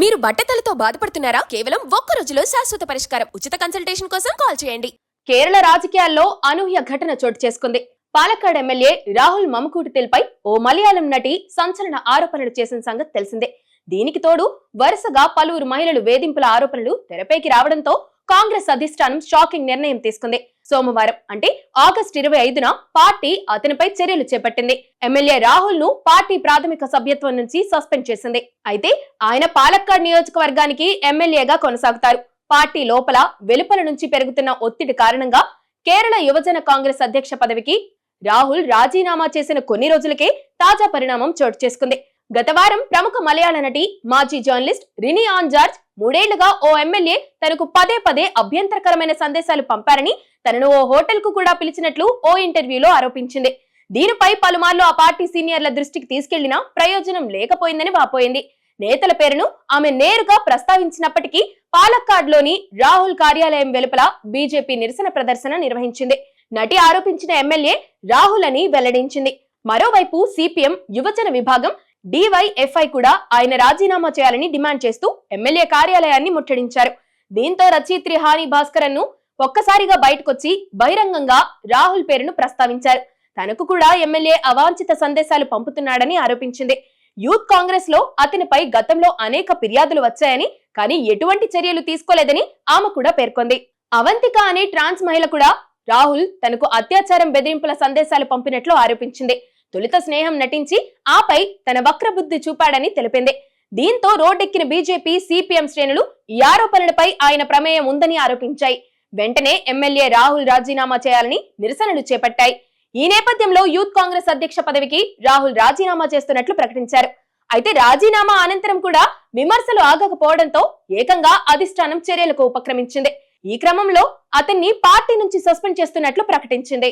మీరు బట్టతలతో బాధపడుతున్నారా? కేవలం ఒక్క రోజులో శాశ్వత పరిష్కారం. ఉచిత కన్సల్టేషన్ కోసం కాల్ చేయండి. కేరళ రాజకీయాల్లో అనూహ్య ఘటన చోటు చేసుకుంది. పాలక్కాడ్ ఎమ్మెల్యే రాహుల్ మమకూటితిల్పై ఓ మలయాళం నటి సంచలన ఆరోపణలు చేసిన సంగతి తెలిసిందే. దీనికి తోడు వరుసగా పలువురు మహిళలు వేధింపుల ఆరోపణలు తెరపైకి రావడంతో కాంగ్రెస్ అధిష్టానం షాకింగ్ నిర్ణయం తీసుకుంది. సోమవారం అంటే ఆగస్టు ఇరవై ఐదున పార్టీ అతనిపై చర్యలు చేపట్టింది. ఎమ్మెల్యే రాహుల్ను పార్టీ ప్రాథమిక సభ్యత్వం నుంచి సస్పెండ్ చేసింది. అయితే ఆయన పాలక్కాడ్ నియోజకవర్గానికి ఎమ్మెల్యేగా కొనసాగుతారు. పార్టీ లోపల వెలుపల నుంచి పెరుగుతున్న ఒత్తిడి కారణంగా కేరళ యువజన కాంగ్రెస్ అధ్యక్ష పదవికి రాహుల్ రాజీనామా చేసిన కొన్ని రోజులకే తాజా పరిణామం చోటు చేసుకుంది. గత వారం ప్రముఖ మలయాళ నటి మాజీ జర్నలిస్ట్ రిని ఆన్ జార్జ్ మూడేళ్ళుగా ఓ ఎమ్మెల్యే తనకు పదే పదే అభ్యంతరకరమైన సందేశాలు పంపారని తనను ఓ హోటల్కు కూడా పిలిచినట్లు ఓ ఇంటర్వ్యూలో ఆరోపించింది. దీనిపై పలుమార్లు ఆ పార్టీ సీనియర్ల దృష్టికి తీసుకెళ్ళినా ప్రయోజనం లేకపోయిందని వాపోయింది. నేతల పేరును ఆమె నేరుగా ప్రస్తావించినప్పటికీ పాలక్కాడ్లోని రాహుల్ కార్యాలయం వెలుపల బీజేపీ నిరసన ప్రదర్శన నిర్వహించింది. నటి ఆరోపించిన ఎమ్మెల్యే రాహుల్ అని వెల్లడించింది. మరోవైపు సిపిఎం యువజన విభాగం డివైఎఫ్ఐ కూడా ఆయన రాజీనామా చేయాలని డిమాండ్ చేస్తూ ఎమ్మెల్యే కార్యాలయాన్ని ముట్టడించారు. దీంతో రచయిత్రి హాని భాస్కరన్ను ఒక్కసారిగా బయటకొచ్చి బహిరంగంగా రాహుల్ పేరును ప్రస్తావించారు. తనకు కూడా ఎమ్మెల్యే అవాంఛిత సందేశాలు పంపుతున్నాడని ఆరోపించింది. యూత్ కాంగ్రెస్లో అతనిపై గతంలో అనేక ఫిర్యాదులు వచ్చాయని కానీ ఎటువంటి చర్యలు తీసుకోలేదని ఆమె కూడా పేర్కొంది. అవంతిక అనే ట్రాన్స్ మహిళ కూడా రాహుల్ తనకు అత్యాచారం బెదిరింపుల సందేశాలు పంపినట్లు ఆరోపించింది. తొలుత స్నేహం నటించి ఆపై తన వక్రబుద్ధి చూపాడని తెలిపింది. దీంతో రోడ్డెక్కిన బీజేపీ సిపిఎం శ్రేణులు ఈ ఆరోపణలపై ఆయన ప్రమేయం ఉందని ఆరోపించాయి. వెంటనే ఎమ్మెల్యే రాహుల్ రాజీనామా చేయాలని నిరసనలు చేపట్టాయి. ఈ నేపథ్యంలో యూత్ కాంగ్రెస్ అధ్యక్ష పదవికి రాహుల్ రాజీనామా చేస్తున్నట్లు ప్రకటించారు. అయితే రాజీనామా అనంతరం కూడా విమర్శలు ఆగకపోవడంతో ఏకంగా అధిష్టానం చర్యలకు ఉపక్రమించింది. ఈ క్రమంలో అతన్ని పార్టీ నుంచి సస్పెండ్ చేస్తున్నట్లు ప్రకటించింది.